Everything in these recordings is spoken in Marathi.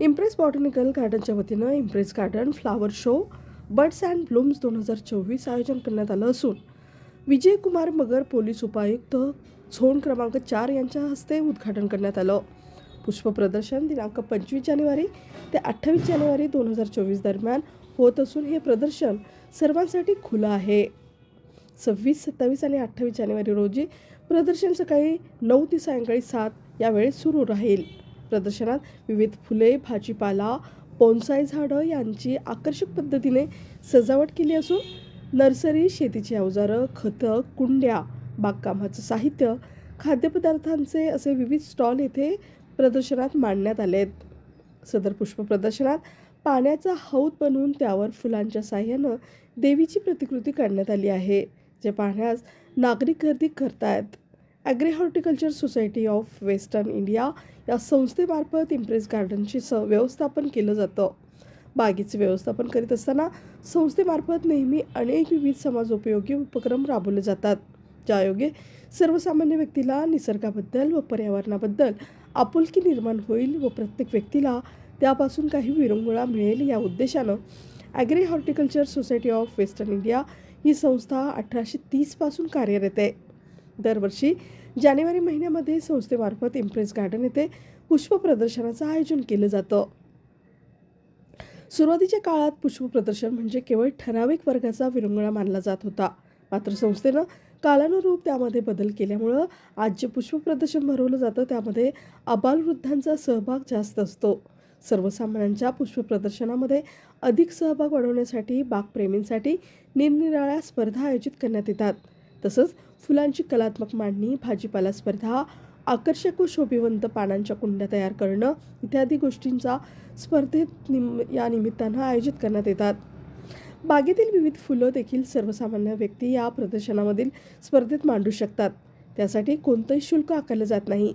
इम्प्रेस बॉटनिकल गार्डनच्या वतीनं Empress garden flower show birds and blooms दोन हजार चोवीस आयोजन करण्यात आलं असून विजयकुमार मगर पोलीस उपायुक्त झोन क्रमांक चार यांच्या हस्ते उद्घाटन करण्यात आलं. पुष्पप्रदर्शन दिनांक पंचवीस जानेवारी ते अठ्ठावीस जानेवारी दोन हजार चोवीस दरम्यान होत असून हे प्रदर्शन सर्वांसाठी खुलं आहे. सव्वीस सत्तावीस आणि अठ्ठावीस जानेवारी रोजी प्रदर्शन सकाळी नऊ ते सायंकाळी सात या सुरू राहील. प्रदर्शनात विविध फुले भाजीपाला बोन्साय झाडं यांची आकर्षक पद्धतीने सजावट केली असून नर्सरी शेतीची अवजारं खतं कुंड्या बागकामाचं साहित्य खाद्यपदार्थांचे असे विविध स्टॉल येथे प्रदर्शनात मांडण्यात आले आहेत. सदर पुष्प प्रदर्शनात पाण्याचा हौद बनवून त्यावर फुलांच्या साह्यानं देवीची प्रतिकृती काढण्यात आली आहे जे पाहण्यास नागरिक गर्दी करतायत. Agri horticulture society of western India या संस्थेमार्फत इम्प्रेस गार्डनची स व्यवस्थापन केलं जातं. बागेचे व्यवस्थापन करीत असताना संस्थेमार्फत नेहमी अनेक विविध समाजोपयोगी उपक्रम राबवले जातात. ज्यायोगे सर्वसामान्य व्यक्तीला निसर्गाबद्दल व पर्यावरणाबद्दल आपुलकी निर्माण होईल व प्रत्येक व्यक्तीला त्यापासून काही विरंगुळा मिळेल या उद्देशानं agri horticulture society of western India ही संस्था अठराशे तीसपासून कार्यरत आहे. दरवर्षी जानेवारी महिन्यामध्ये संस्थेमार्फत इम्प्रेस गार्डन येथे पुष्प प्रदर्शनाचं आयोजन केलं जातं. सुरुवातीच्या काळात पुष्प प्रदर्शन म्हणजे केवळ ठराविक वर्गाचा विरंगुळा मानला जात होता. मात्र संस्थेनं कालानुरूप त्यामध्ये बदल केल्यामुळं आज जे पुष्प प्रदर्शन भरवलं जातं त्यामध्ये अबालवृद्धांचा सहभाग जास्त असतो. सर्वसामान्यांच्या पुष्प प्रदर्शनामध्ये अधिक सहभाग वाढवण्यासाठी बागप्रेमींसाठी निरनिराळ्या स्पर्धा आयोजित करण्यात येतात. तसंच फुलांची कलात्मक मांडणी भाजीपाला स्पर्धा आकर्षक व शोभिवंत पानांच्या कुंड्या तयार करणं इत्यादी गोष्टींचा स्पर्धेत निम या निमित्तानं आयोजित करण्यात येतात. बागेतील विविध फुलं देखील सर्वसामान्य व्यक्ती या प्रदर्शनामधील स्पर्धेत मांडू शकतात. त्यासाठी कोणतंही शुल्क आकारलं जात नाही.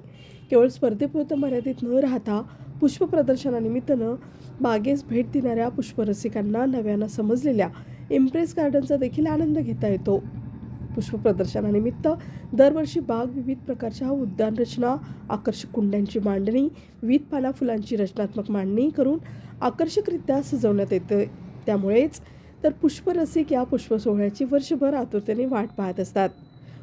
केवळ स्पर्धेपुरतं मर्यादित न राहता पुष्प प्रदर्शनानिमित्तानं बागेस भेट देणाऱ्या पुष्परसिकांना नव्यानं समजलेल्या इम्प्रेस गार्डनचा देखील आनंद घेता येतो. पुष्पप्रदर्शनानिमित्त दरवर्षी बाग विविध प्रकारच्या उद्यान रचना आकर्षक कुंड्यांची मांडणी विविध पाना फुलांची रचनात्मक मांडणी करून आकर्षकरित्या सजवण्यात येते. त्यामुळेच तर पुष्परसिक या पुष्पसोहळ्याची वर्षभर आतुरतेने वाट पाहत असतात.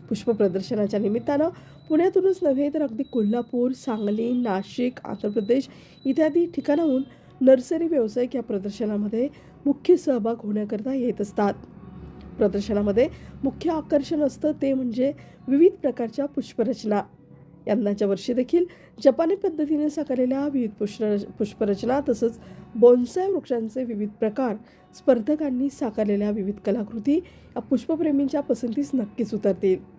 पुष्प प्रदर्शनाच्या निमित्तानं पुण्यातूनच नव्हे तर अगदी कोल्हापूर सांगली नाशिक आंध्र प्रदेश इत्यादी ठिकाणाहून नर्सरी व्यावसायिक या प्रदर्शनामध्ये मुख्य सहभाग होण्याकरता येत असतात. प्रदर्शनामध्ये मुख्य आकर्षण असतं ते म्हणजे विविध प्रकारच्या पुष्परचना. यंदाच्या वर्षी देखील जपानी पद्धतीने साकारलेल्या विविध पुष्परच पुष्परचना तसंच बोन्साय वृक्षांचे विविध प्रकार स्पर्धकांनी साकारलेल्या विविध कलाकृती या पुष्पप्रेमींच्या पसंतीस नक्कीच उतरतील.